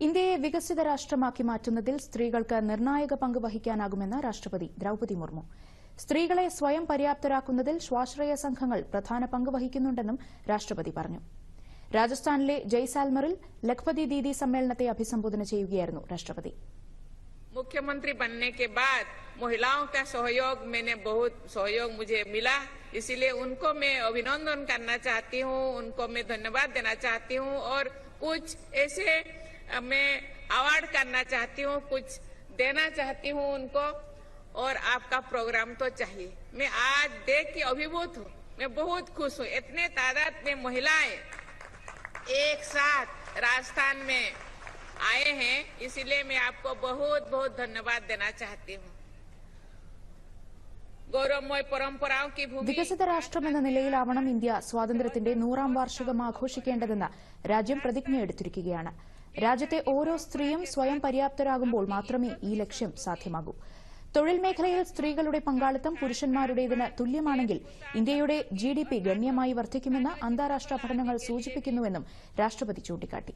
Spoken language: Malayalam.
ഇന്ത്യയെ വികസിത രാഷ്ട്രമാക്കി മാറ്റുന്നതിൽ സ്ത്രീകൾക്ക് നിർണായക പങ്ക് വഹിക്കാനാകുമെന്ന് രാഷ്ട്രപതി ദ്രൌപതി മുർമു സ്ത്രീകളെ സ്വയം പര്യാപ്തരാക്കുന്നതിൽ സ്വാശ്രയ സംഘങ്ങൾ പ്രധാന പങ്ക് വഹിക്കുന്നുണ്ടെന്നും രാഷ്ട്രപതി പറഞ്ഞു രാജസ്ഥാനിലെ ജയ്സാൽമറിൽ ലഖ്പതി ദീദി സമ്മേളനത്തെ അഭിസംബോധന ചെയ്യുകയായിരുന്നു രാഷ്ട്രപതി मुख्यमंत्री बनने के बाद महिलाओं का सहयोग मैंने बहुत सहयोग मुझे मिला इसीलिए उनको मैं अभिनंदन करना चाहती हूँ उनको मैं धन्यवाद देना चाहती हूँ और कुछ ऐसे अ, मैं अवार्ड करना चाहती हूँ कुछ देना चाहती हूँ उनको और आपका प्रोग्राम तो चाहिए मैं आज देख के अभिभूत हूँ मैं बहुत खुश हूँ इतने तादाद में महिलाएं एक साथ राजस्थान में आए हैं इसीलिए मैं आपको बहुत बहुत धन्यवाद देना चाहती हूँ गौरवमय परंपराओं की भूमि വികസിത രാഷ്ട്രമെന്ന നിലയിലാവണം ഇന്ത്യ സ്വാതന്ത്ര്യത്തിന്റെ നൂറാം വാർഷികം ആഘോഷിക്കേണ്ടതെന്ന് രാജ്യം പ്രതിജ്ഞയെടുത്തിരിക്കുകയാണ് രാജ്യത്തെ ഓരോ സ്ത്രീയും സ്വയം പര്യാപ്തരാകുമ്പോൾ മാത്രമേ ഈ ലക്ഷ്യം സാധ്യമാകൂ. തൊഴിൽ മേഖലയിൽ സ്ത്രീകളുടെ പങ്കാളിത്തം പുരുഷന്മാരുടേതിന് തുല്യമാണെങ്കിൽ ഇന്ത്യയുടെ ജി ഗണ്യമായി വർദ്ധിക്കുമെന്ന് അന്താരാഷ്ട്ര പഠനങ്ങൾ സൂചിപ്പിക്കുന്നുവെന്നും രാഷ്ട്രപതി ചൂണ്ടിക്കാട്ടി.